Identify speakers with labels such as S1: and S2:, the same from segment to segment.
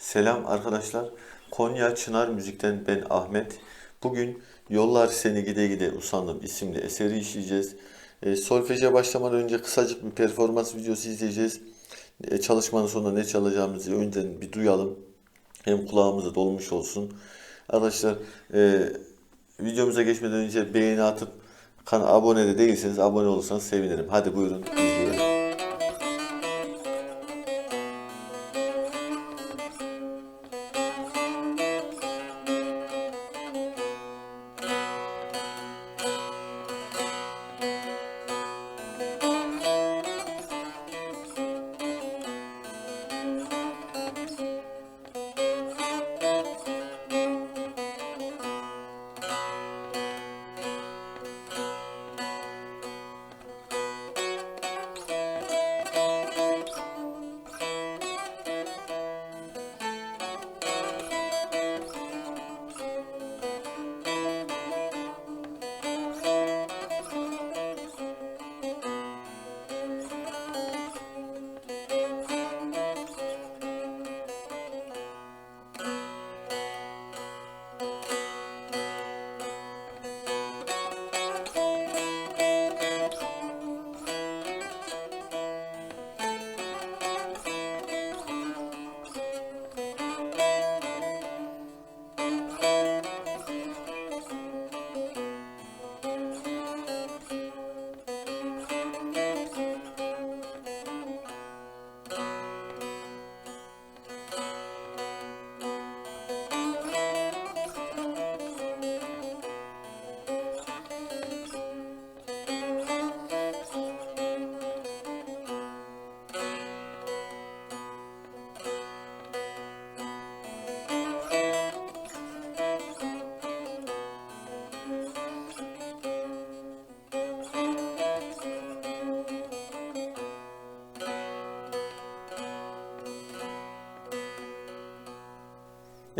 S1: Selam arkadaşlar. Konya Çınar Müzik'ten ben Ahmet. Bugün Yollar Seni Gide Gide Usandım isimli eseri işleyeceğiz. E, solfeje başlamadan önce kısacık bir performans videosu izleyeceğiz. E, çalışmanın sonunda ne çalacağımızı önceden bir duyalım. Hem kulağımıza dolmuş olsun. Arkadaşlar e, videomuza geçmeden önce beğeni atıp kanala abone de değilseniz abone olursanız sevinirim. Hadi buyurun izleyelim.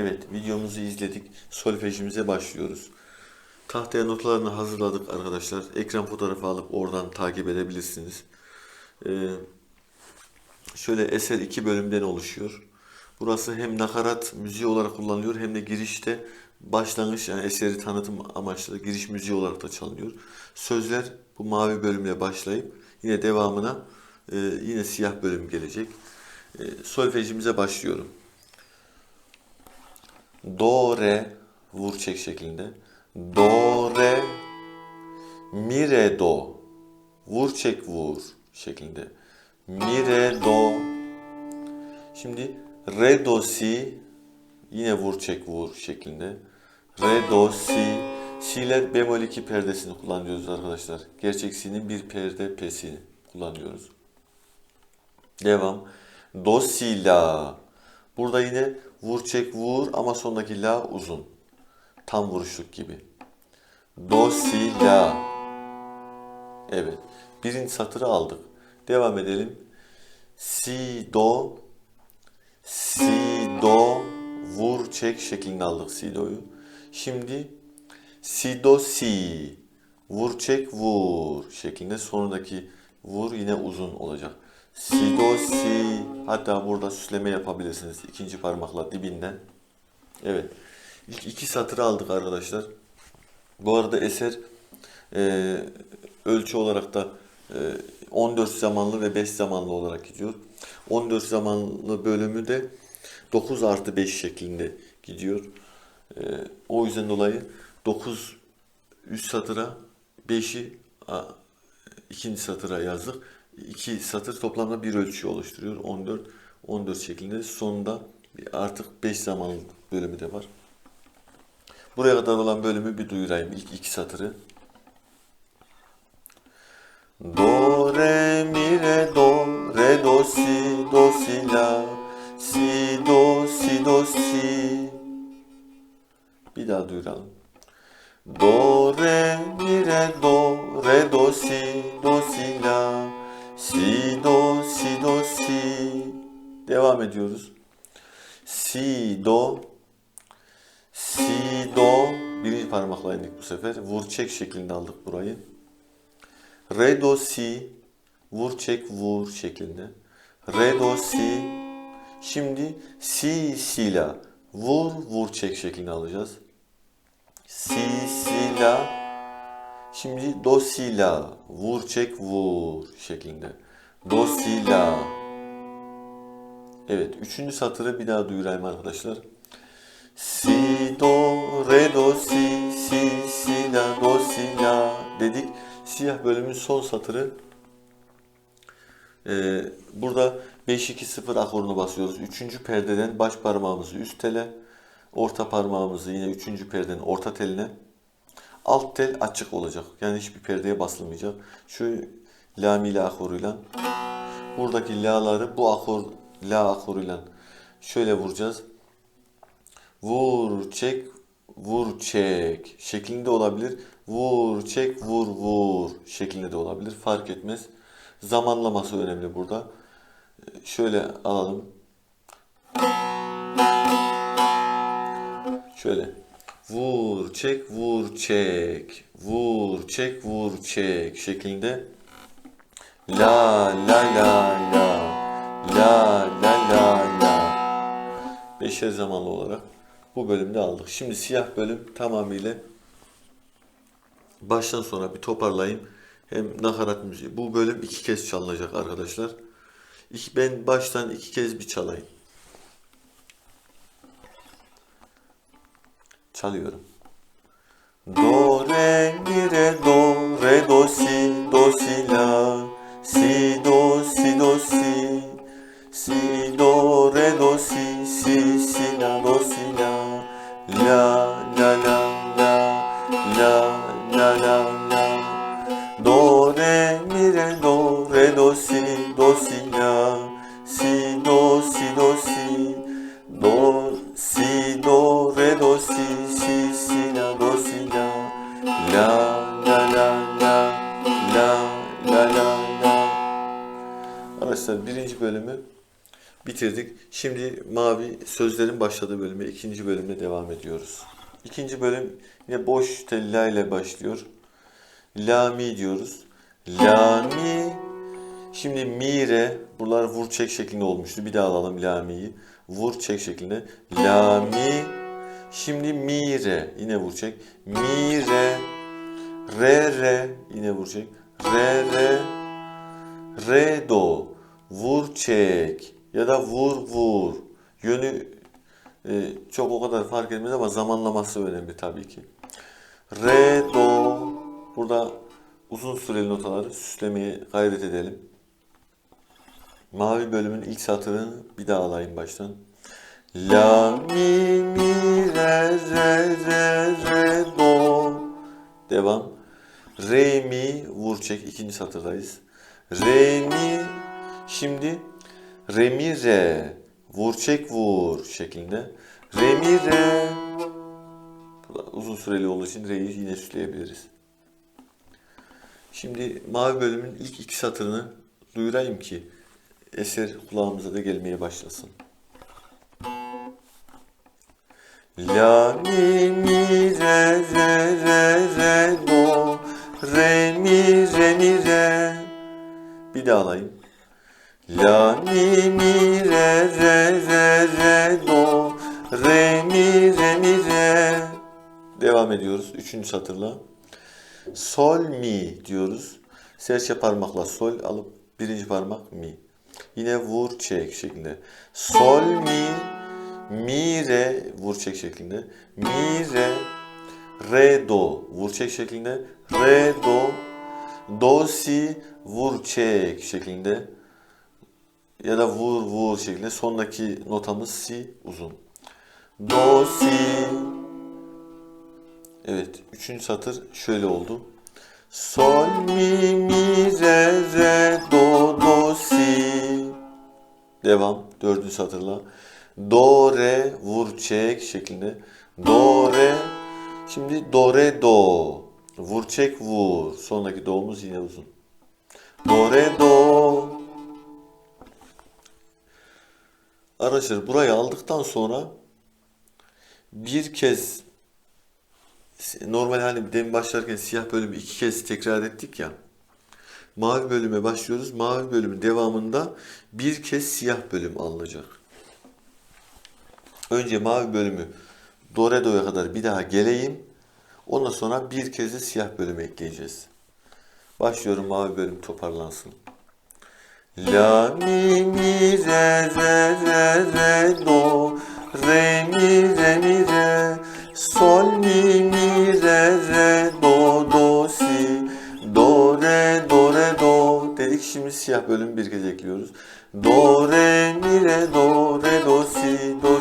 S1: Evet, videomuzu izledik. Solfejimize başlıyoruz. Tahtaya notlarını hazırladık arkadaşlar. Ekran fotoğrafı alıp oradan takip edebilirsiniz. Ee, şöyle eser iki bölümden oluşuyor. Burası hem nakarat müziği olarak kullanılıyor hem de girişte başlangıç yani eseri tanıtım amaçlı giriş müziği olarak da çalınıyor. Sözler bu mavi bölümle başlayıp yine devamına e, yine siyah bölüm gelecek. E, solfejimize başlıyorum. Do, re, vur çek şeklinde. Do, re, mi, re, do. Vur çek vur şeklinde. Mi, re, do. Şimdi re, do, si. Yine vur çek vur şeklinde. Re, do, si. Si'ler bemol 2 perdesini kullanıyoruz arkadaşlar. Gerçek si'nin bir perde pesini kullanıyoruz. Devam. Do, si, la. Burada yine vur çek vur ama sondaki la uzun. Tam vuruşluk gibi. Do, si, la. Evet. Birinci satırı aldık. Devam edelim. Si, do. Si, do. Vur çek şeklinde aldık si, do'yu. Şimdi si, do, si. Vur çek vur şeklinde sonundaki vur yine uzun olacak. Si, do, si. Hatta burada süsleme yapabilirsiniz. ikinci parmakla dibinden. Evet. İlk iki satırı aldık arkadaşlar. Bu arada eser e, ölçü olarak da e, 14 zamanlı ve 5 zamanlı olarak gidiyor. 14 zamanlı bölümü de 9 artı 5 şeklinde gidiyor. E, o yüzden dolayı 9 üst satıra 5'i a, ikinci satıra yazdık. İki satır toplamda bir ölçü oluşturuyor. 14 14 şeklinde. Sonunda artık 5 zamanlı bölümü de var. Buraya kadar olan bölümü bir duyurayım. İlk iki satırı. Do, re, mi, re, do, re, do, si, do, si, la, si, do, si, do, si. Bir daha duyuralım. Do, re, mi, re, do, re, do, si, do, si, la, si, do, si, do, si. Devam ediyoruz. Si, do, si, do. Birinci parmakla indik bu sefer. Vur çek şeklinde aldık burayı. Re, do, si. Vur çek vur şeklinde. Re, do, si. Şimdi si si la vur vur çek şeklini alacağız. Si si la Şimdi do si la vur çek vur şeklinde. Do si la Evet, üçüncü satırı bir daha duyurayım arkadaşlar. Si, do, re, do, si, si, si, la, do, si, la dedik. Siyah bölümün son satırı. Ee, burada 5-2-0 akorunu basıyoruz. Üçüncü perdeden baş parmağımızı üst tele, orta parmağımızı yine üçüncü perdenin orta teline. Alt tel açık olacak. Yani hiçbir perdeye basılmayacak. Şu la mi la akoruyla buradaki la'ları bu akor la akoruyla şöyle vuracağız. Vur, çek, vur, çek şeklinde olabilir. Vur, çek, vur, vur şeklinde de olabilir. Fark etmez. Zamanlaması önemli burada. Şöyle alalım. Şöyle. Vur, çek, vur, çek. Vur, çek, vur, çek şeklinde. La, la, la, la. La, la, la, la. Beşer zamanlı olarak bu bölümde aldık. Şimdi siyah bölüm tamamıyla baştan sona bir toparlayayım. Hem nakarat müziği. Bu bölüm iki kez çalınacak arkadaşlar. İki, ben baştan iki kez bir çalayım. Çalıyorum. Do, re, mi, re, do, re, do, si, do, si, la. Si, bitirdik. Şimdi mavi sözlerin başladığı bölüme, ikinci bölümle devam ediyoruz. İkinci bölüm yine boş tella ile başlıyor. La mi diyoruz. La mi. Şimdi mi re. Buralar vur çek şeklinde olmuştu. Bir daha alalım la mi'yi. Vur çek şeklinde. La mi. Şimdi mi re. Yine vur çek. Mi re. Re re. Yine vur çek. Re re. Re do. Vur çek. Ya da vur vur. Yönü e, çok o kadar fark etmez ama zamanlaması önemli tabii ki. Re, do. Burada uzun süreli notaları süslemeye gayret edelim. Mavi bölümün ilk satırını bir daha alayım baştan. La, mi, mi, re, re, re, re, do. Devam. Re, mi, vur çek. ikinci satırdayız. Re, mi. Şimdi re, mi, re. Vur çek vur şeklinde. Re, re. Burada uzun süreli olduğu için re'yi yine süsleyebiliriz. Şimdi mavi bölümün ilk iki satırını duyurayım ki eser kulağımıza da gelmeye başlasın. La mi mi re re re re do re mi re mi re bir daha alayım. La mi mi re re re re do re mi re mi re devam ediyoruz üçüncü satırla. Sol mi diyoruz. Serçe parmakla sol alıp birinci parmak mi. Yine vur çek şeklinde. Sol mi mi re vur çek şeklinde. Mi re re do vur çek şeklinde. Re do do si vur çek şeklinde. Ya da vur vur şeklinde. Sondaki notamız si uzun. Do si Evet, üçüncü satır şöyle oldu. Sol, mi, mi, re, re, do, do, si. Devam, dördüncü satırla. Do, re, vur, çek şeklinde. Do, re. Şimdi do, re, do. Vur, çek, vur. Sonraki do'muz yine uzun. Do, re, do. Arkadaşlar burayı aldıktan sonra bir kez normal hani demin başlarken siyah bölümü iki kez tekrar ettik ya. Mavi bölüme başlıyoruz. Mavi bölümün devamında bir kez siyah bölüm alınacak. Önce mavi bölümü do re do'ya kadar bir daha geleyim. Ondan sonra bir kez de siyah bölümü ekleyeceğiz. Başlıyorum mavi bölüm toparlansın. La mi mi re re re re do re mi re mi re sol mi mi re re do do si do re do re do dedik şimdi siyah bölüm bir kez ekliyoruz. Do re mi re do re do si do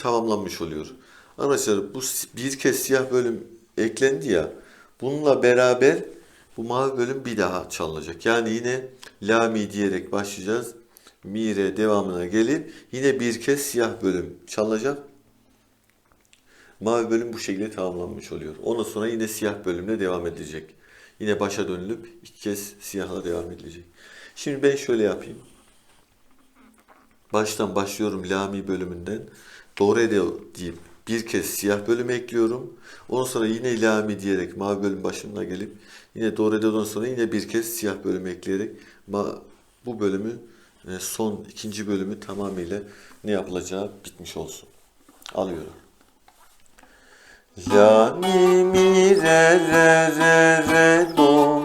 S1: tamamlanmış oluyor. Arkadaşlar bu bir kez siyah bölüm eklendi ya bununla beraber bu mavi bölüm bir daha çalınacak. Yani yine la mi diyerek başlayacağız. Mi re devamına gelip yine bir kez siyah bölüm çalınacak. Mavi bölüm bu şekilde tamamlanmış oluyor. Ondan sonra yine siyah bölümle devam edilecek. Yine başa dönülüp iki kez siyahla devam edilecek. Şimdi ben şöyle yapayım. Baştan başlıyorum la mi bölümünden. Do re de deyip bir kez siyah bölümü ekliyorum. Ondan sonra yine la mi diyerek mavi bölüm başına gelip yine do re do'dan sonra yine bir kez siyah bölümü ekleyerek bu bölümü e, son ikinci bölümü tamamıyla ne yapılacağı bitmiş olsun. Alıyorum. La mi mi re re re re do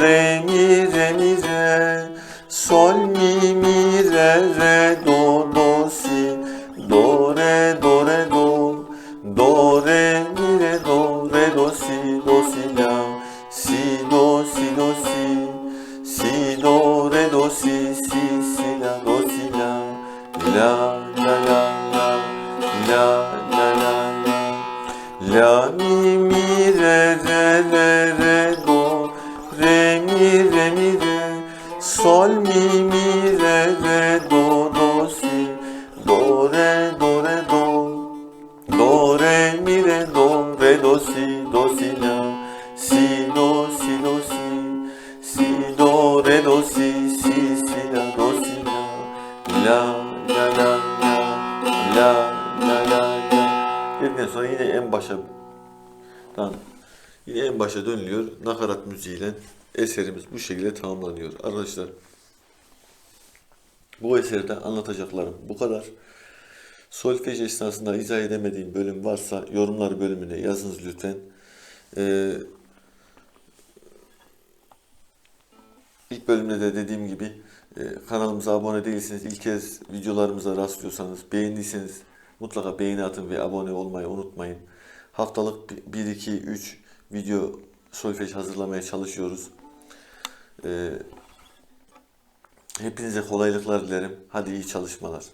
S1: re mi re mi re sol mi mi re re do do re do re do. Do re mi re do. Re do si do si la. Si do si do si. Si do re do si si si la do si la la la la. La la la la. La mi mi re re re re do. Re mi re mi re. Sol mi mi do si do si la si do si do si si do re do si si si la do si la la la. La la la la. La la sonra yine en başa dan yine en başa dönülüyor. Nakarat müziğiyle eserimiz bu şekilde tamamlanıyor. Arkadaşlar bu eserde anlatacaklarım bu kadar. Solfej esnasında izah edemediğim bölüm varsa yorumlar bölümüne yazınız lütfen. Ee, ilk bölümde de dediğim gibi e, kanalımıza abone değilseniz ilk kez videolarımıza rastlıyorsanız beğendiyseniz mutlaka beğeni atın ve abone olmayı unutmayın. Haftalık 1 2 3 video solfej hazırlamaya çalışıyoruz. Ee, hepinize kolaylıklar dilerim. Hadi iyi çalışmalar.